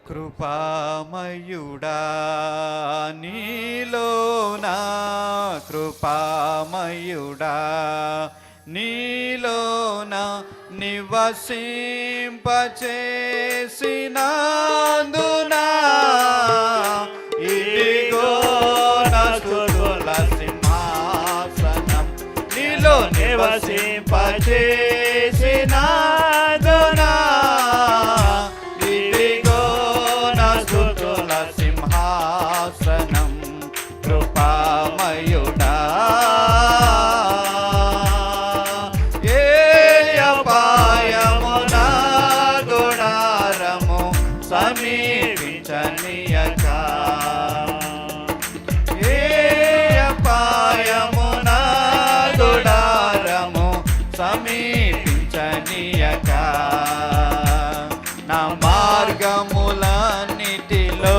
కృపామయుడా నీలోనా కృపామయుడా నీలోనా నివసింపచేసినందునా ఇదిగో నా సింహాసనం నీలో నివసింపచేసినా మార్గములన్నిటిలో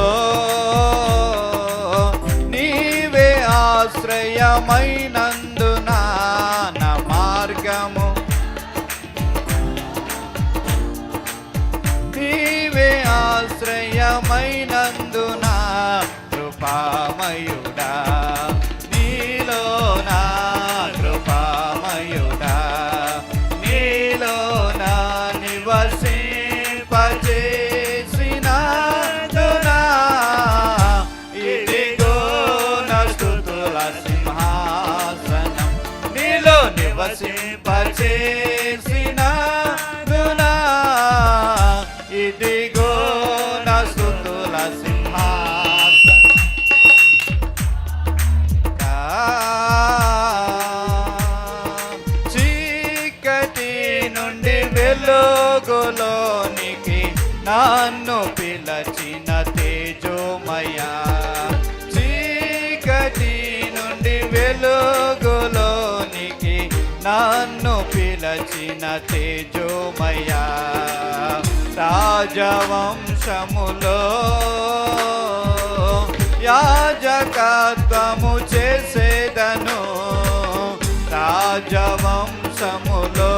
నీవే ఆశ్రయమైనందున నా మార్గము. నీవే ఆశ్రయమైనందున కృపామయు నీలో ఇదిగో నా స్తుతుల సింహాసనం. చీకటి నుండి వెలుగులోనికి నన్ను పిలచిన తేజోమయా. పిలచిన తేజోమయ రాజవంశములో యాజకత్వము చేసేదను రాజవంశములో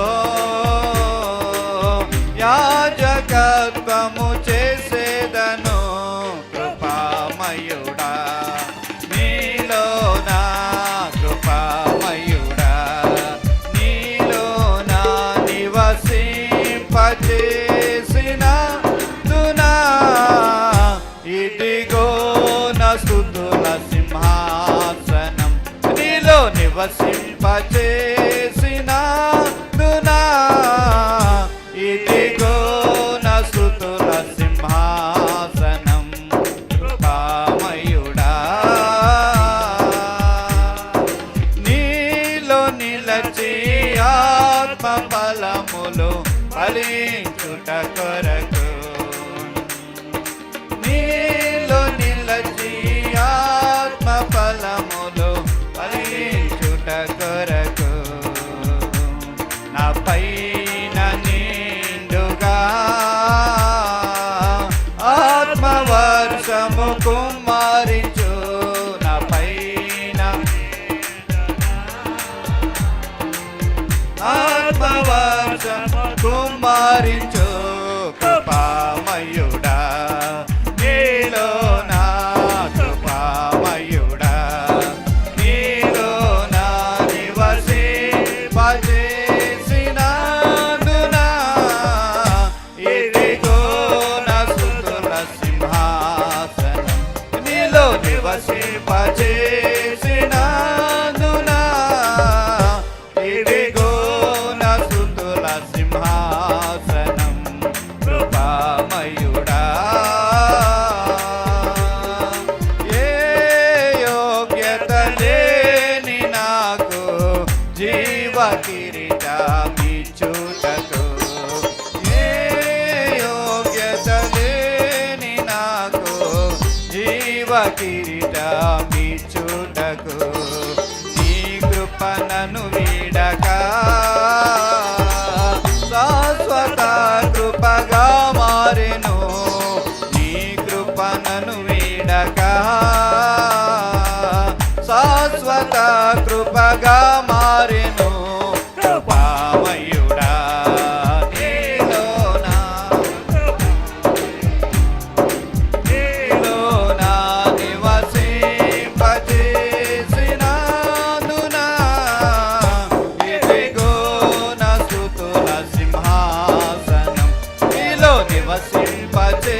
నా స్తుతుల సింహాసనం నీలో నివసింపచేసిన దునా. ఇదిగో నా స్తుతుల సింహాసనం కృపామయుడా. నీలో నిలచి ఆత్మ ఫలములు ఫలించుట కొరకు కుమారించు కృపామయుడా నీలో నా కృపామయుడా నీలో నా నివసింపజేసినందున ఇదిగో నా స్తుతుల సింహాసనం నీలో నివసింపజేసినందున జీవ కిరీటమిచ్చుటకు ఏ యోగ్యత లేని నాకు జీవ కిరీటమిచ్చుటకు నీ కృపణను వీడక. శాశ్వత కృపగా మారెను. నీ కృపణను వీడక. శాశ్వత కృపగా మారెను. నివసింపచే